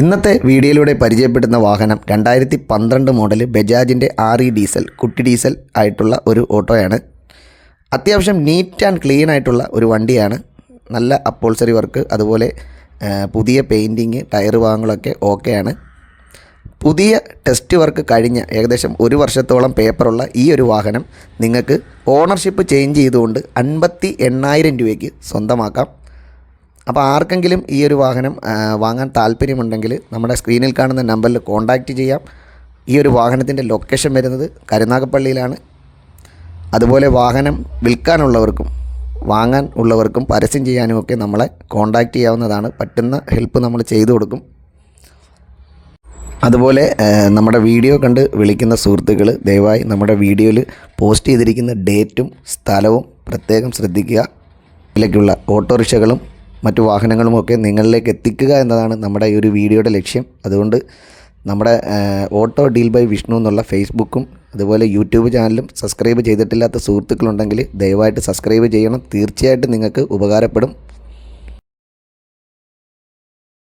ഇന്നത്തെ വീഡിയോയിലൂടെ പരിചയപ്പെടുന്ന വാഹനം രണ്ടായിരത്തി പന്ത്രണ്ട് മോഡൽ ബജാജിന്റെ ആർ ഇ ഡീസൽ കുട്ടി ഡീസൽ ആയിട്ടുള്ള ഒരു ഓട്ടോയാണ്. അത്യാവശ്യം നീറ്റ് ആൻഡ് ക്ലീൻ ആയിട്ടുള്ള ഒരു വണ്ടിയാണ്. നല്ല അപ്പോൾസറി വർക്ക് അതുപോലെ പുതിയ പെയിന്റിങ് ടയർ ഭാഗങ്ങളൊക്കെ ഓക്കെയാണ്. പുതിയ ടെസ്റ്റ് വർക്ക് കഴിഞ്ഞ ഏകദേശം ഒരു വർഷത്തോളം പേപ്പറുള്ള ഈ ഒരു വാഹനം നിങ്ങൾക്ക് ഓണർഷിപ്പ് ചേഞ്ച് ചെയ്തുകൊണ്ട് അൻപത്തി എണ്ണായിരം രൂപയ്ക്ക് സ്വന്തമാക്കാം. അപ്പോൾ ആർക്കെങ്കിലും ഈ ഒരു വാഹനം വാങ്ങാൻ താല്പര്യമുണ്ടെങ്കിൽ നമ്മുടെ സ്ക്രീനിൽ കാണുന്ന നമ്പറിൽ കോൺടാക്റ്റ് ചെയ്യാം. ഈ ഒരു വാഹനത്തിന്റെ ലൊക്കേഷൻ വരുന്നത് കരുനാഗപ്പള്ളിയിലാണ്. അതുപോലെ വാഹനം വിൽക്കാനുള്ളവർക്കും വാങ്ങാൻ ഉള്ളവർക്കും പരസ്യം ചെയ്യാനും ഒക്കെ നമ്മളെ കോൺടാക്റ്റ് ചെയ്യാവുന്നതാണ്. പറ്റുന്ന ഹെൽപ്പ് നമ്മൾ ചെയ്തു കൊടുക്കും. അതുപോലെ നമ്മുടെ വീഡിയോ കണ്ട് വിളിക്കുന്ന സുഹൃത്തുക്കൾ ദയവായി നമ്മുടെ വീഡിയോയിൽ പോസ്റ്റ് ചെയ്തിരിക്കുന്ന ഡേറ്റും സ്ഥലവും പ്രത്യേകം ശ്രദ്ധിക്കുക. ഇതിലേക്കുള്ള ഓട്ടോറിക്ഷകളും മറ്റു വാഹനങ്ങളുമൊക്കെ നിങ്ങളിലേക്ക് എത്തിക്കുക എന്നതാണ് നമ്മുടെ ഈ ഒരു വീഡിയോയുടെ ലക്ഷ്യം. അതുകൊണ്ട് നമ്മുടെ ഓട്ടോ ഡീൽ ബൈ വിഷ്ണു എന്നുള്ള ഫേസ്ബുക്കും അതുപോലെ യൂട്യൂബ് ചാനലും സബ്സ്ക്രൈബ് ചെയ്തിട്ടില്ലാത്ത സുഹൃത്തുക്കളുണ്ടെങ്കിൽ ദയവായിട്ട് സബ്സ്ക്രൈബ് ചെയ്യണം. തീർച്ചയായിട്ടും നിങ്ങൾക്ക് ഉപകാരപ്പെടും.